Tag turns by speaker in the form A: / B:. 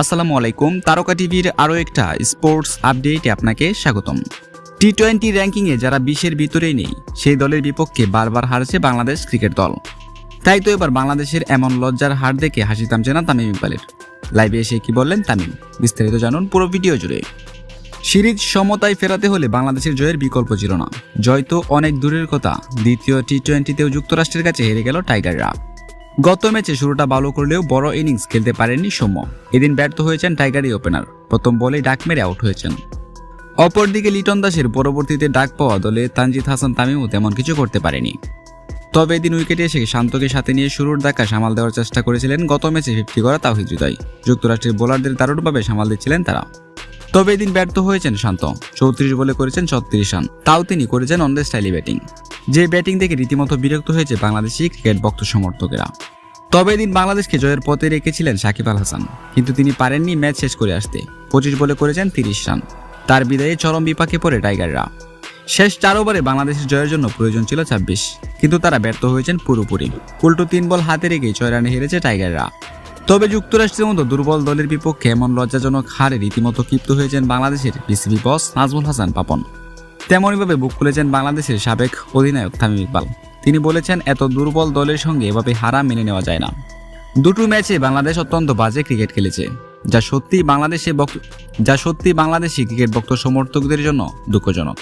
A: আসসালামু আলাইকুম, তারকা টিভির আরও একটা স্পোর্টস আপডেটে আপনাকে স্বাগতম। টি টোয়েন্টি র্যাঙ্কিংয়ে যারা বিশের ভিতরেই নেই, সেই দলের বিপক্ষে বারবার হারছে বাংলাদেশ ক্রিকেট দল। তাই তো এবার বাংলাদেশের এমন লজ্জার হার দেখে হাসি থামছে না তামিম ইকবালের। লাইভে এসে কি বললেন তামিম? বিস্তারিত জানুন পুরো ভিডিও জুড়ে। সিরিজ সমতায় ফেরাতে হলে বাংলাদেশের জয়ের বিকল্প ছিল না। জয় তো অনেক দূরের কথা, দ্বিতীয় টি টোয়েন্টিতেও যুক্তরাষ্ট্রের কাছে হেরে গেল টাইগাররা গত ম্যাচে শুরুটা ভালো করলেও বড় ইনিংস খেলতে পারেননি সৌম্য। এদিন ব্যর্থ হয়েছেন টাইগারই ওপেনার প্রথম বলেই ডাক মেরে আউট হয়েছেন। অপরদিকে লিটন দাসের পরবর্তীতে ডাক পাওয়া দলে তানজিদ হাসান তামিমও তেমন কিছু করতে পারেনি। তবে এদিন উইকেটে এসে শান্তকে সাথে নিয়ে শুরুর দেখা সামাল দেওয়ার চেষ্টা করেছিলেন গত ম্যাচে ফিফটি করা তাওহিদ হৃদয়। যুক্তরাষ্ট্রের বোলারদের দারুণভাবে সামাল দিচ্ছিলেন তারা। তবে এদিন ব্যর্থ হয়েছেন শান্ত। চৌত্রিশ বলে করেছেন ছত্রিশ রান। তাও তিনি করেছেন অন দ্য স্টাইলি ব্যাটিং যে ব্যাটিং দেখে রীতিমতো বিরক্ত হয়েছে বাংলাদেশি ক্রিকেট ভক্ত সমর্থকেরা। তবে এদিন বাংলাদেশকে জয়ের পথে রেখেছিলেন সাকিব আল হাসান, কিন্তু তিনি পারেননি ম্যাচ শেষ করে আসতে। পঁচিশ বলে করেছেন তিরিশ রান। তার বিদায়ে চরম বিপাকে পড়ে টাইগাররা। শেষ চার ওভারে বাংলাদেশের জয়ের জন্য প্রয়োজন ছিল ছাব্বিশ, কিন্তু তারা ব্যর্থ হয়েছেন পুরোপুরি। উল্টো তিন বল হাতে রেখেই ছয় রানে হেরেছে টাইগাররা। তবে যুক্তরাষ্ট্রের মতো দুর্বল দলের বিপক্ষে এমন লজ্জাজনক হারে রীতিমতো ক্ষিপ্ত হয়েছেন বাংলাদেশের বিসিবি বস নাজমুল হাসান পাপন। তেমনইভাবে বুক খুলেছেন বাংলাদেশের সাবেক অধিনায়ক তামিম ইকবাল। তিনি বলেছেন, এত দুর্বল দলের সঙ্গে এভাবে হারা মেনে নেওয়া যায় না। দুটো ম্যাচে বাংলাদেশ অত্যন্ত বাজে ক্রিকেট খেলেছে, যা সত্যি বাংলাদেশে যা সত্যি বাংলাদেশি ক্রিকেট ভক্ত সমর্থকদের জন্য দুঃখজনক।